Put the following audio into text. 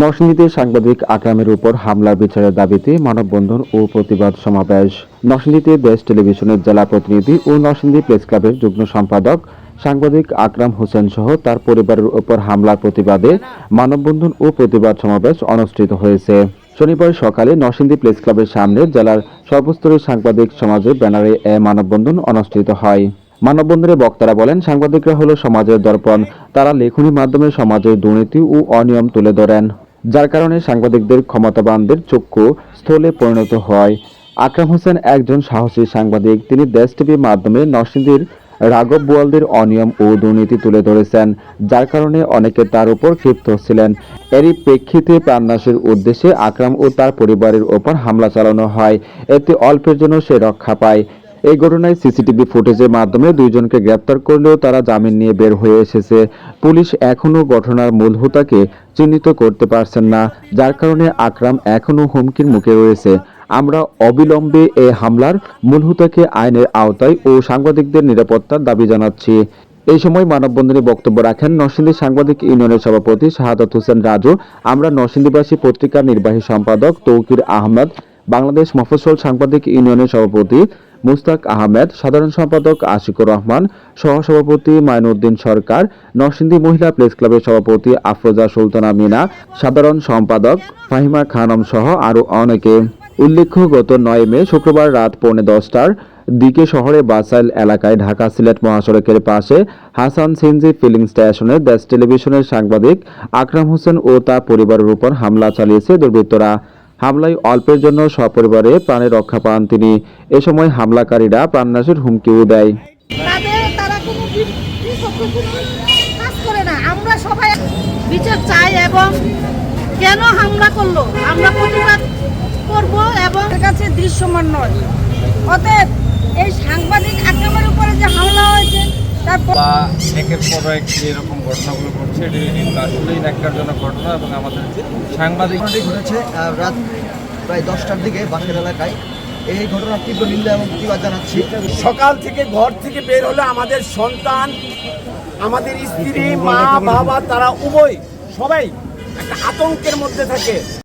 নরসিংদীতে সাংবাদিক আকরামের উপর হামলার বিচারের দাবিতে মানববন্ধন ও প্রতিবাদ সমাবেশ। নরসিংদীতে দেশ টেলিভিশনের জেলা প্রতিনিধি ও নরসিংদী প্রেস ক্লাবের যুগ্ম সম্পাদক সাংবাদিক আকরাম হোসেন সহ তার পরিবারের উপর হামলার প্রতিবাদে মানববন্ধন ও প্রতিবাদ সমাবেশ অনুষ্ঠিত হয়েছে। শনিবার সকালে নরসিংদী প্রেস ক্লাবের সামনে জেলার সর্বস্তরের সাংবাদিক সমাজের ব্যানারে এ মানববন্ধন অনুষ্ঠিত হয়। মানববন্ধনে বক্তারা বলেন, সাংবাদিকরা হলো সমাজের দর্পণ। তারা লেখনীর মাধ্যমে সমাজের দুর্নীতি ও অনিয়ম তুলে ধরেন। যার কারণে সাংবাদিকদের ক্ষমতাবানদের চক্ষু স্থলে পরিণত হয়। আকরাম হোসেন একজন সাহসী সাংবাদিক। তিনি দেশ টিভির মাধ্যমে নরসিংদীর রাঘব বোয়ালদের অনিয়ম ও দুর্নীতি তুলে ধরেছেন, যার কারণে অনেকে তার উপর ক্ষিপ্ত ছিলেন। এরই প্রেক্ষিতে প্রাণনাশের উদ্দেশ্যে আকরাম ও তার পরিবারের ওপর হামলা চালানো হয়। এতে অল্পের জন্য সে রক্ষা পায়। এই ঘটনায় সিসিটিভি ফুটেজের মাধ্যমে দুইজনকে গ্রেপ্তার করলেও তারা জামিন নিয়ে বের হয়ে এসেছে। পুলিশ এখনও ঘটনার মূল হোতাকে চিহ্নিত করতে পারছেন না, যার কারণে আকরাম এখনও হুমকির মুখে রয়েছে। আমরা অবিলম্বে এই হামলার মূল হোতাকে আইনের আওতায় ও সাংবাদিকদের নিরাপত্তার দাবি জানাচ্ছি। এই সময় মানববন্ধনে বক্তব্য রাখেন নরসিংদী সাংবাদিক ইউনিয়নের সভাপতি শাহাদত হোসেন রাজু। আমরা নরসিংদীবাসী পত্রিকার নির্বাহী সম্পাদক তৌকির আহমেদ, বাংলাদেশ মফস্বল সাংবাদিক ইউনিয়নের সভাপতি মুস্তাক আহমেদ, সাধারণ সম্পাদক আশিকুর রহমান, সহসভাপতি মাইনুদ্দিন সরকার, নরসিংদী মহিলা প্রেস ক্লাবের সভাপতি আফরোজা সুলতানা মিনা, সাধারণ সম্পাদক ফাহিমা খানম সহ আরও অনেকে। উল্লেখ্য, গত নয় মে শুক্রবার রাত পৌনে দশটার দিকে শহরে বাসাইল এলাকায় ঢাকা সিলেট মহাসড়কের পাশে হাসান সিনজি ফিলিং স্টেশনে দেশ টেলিভিশনের সাংবাদিক আকরাম হোসেন ও তার পরিবারের উপর হামলা চালিয়েছে দুর্বৃত্তরা। হামলায় অল্পের জন্য সপরিবারে প্রাণে রক্ষা পান তিনি। এ সময় হামলাকারীরা প্রাণনাশের হুমকিও দেয়। আমরা সবাই বিচার চাই এবং কেন হামলা করল? আমরা প্রতিবাদ করব এবং কাছে দৃশ্যমান নয়। অতএব এই সাংবাদিক আক্রমণের উপরে যে হামলা হয়েছে তারপর একের পর এক যে এরকম ঘটনাগুলো ঘটছে এটি কিন্তু আসলেই ন্যাক্কারজনক ঘটনা এবং আমাদের সাংবাদিক ঘটেছে রাত প্রায় দশটার দিকে বাসের এলাকায়। এই ঘটনার তীব্র নিন্দা এবং প্রতিবাদ জানাচ্ছি। সকাল থেকে ঘর থেকে বের হলে আমাদের সন্তান আমাদের স্ত্রী মা বাবা তারা উভয় সবাই একটা আতঙ্কের মধ্যে থাকে।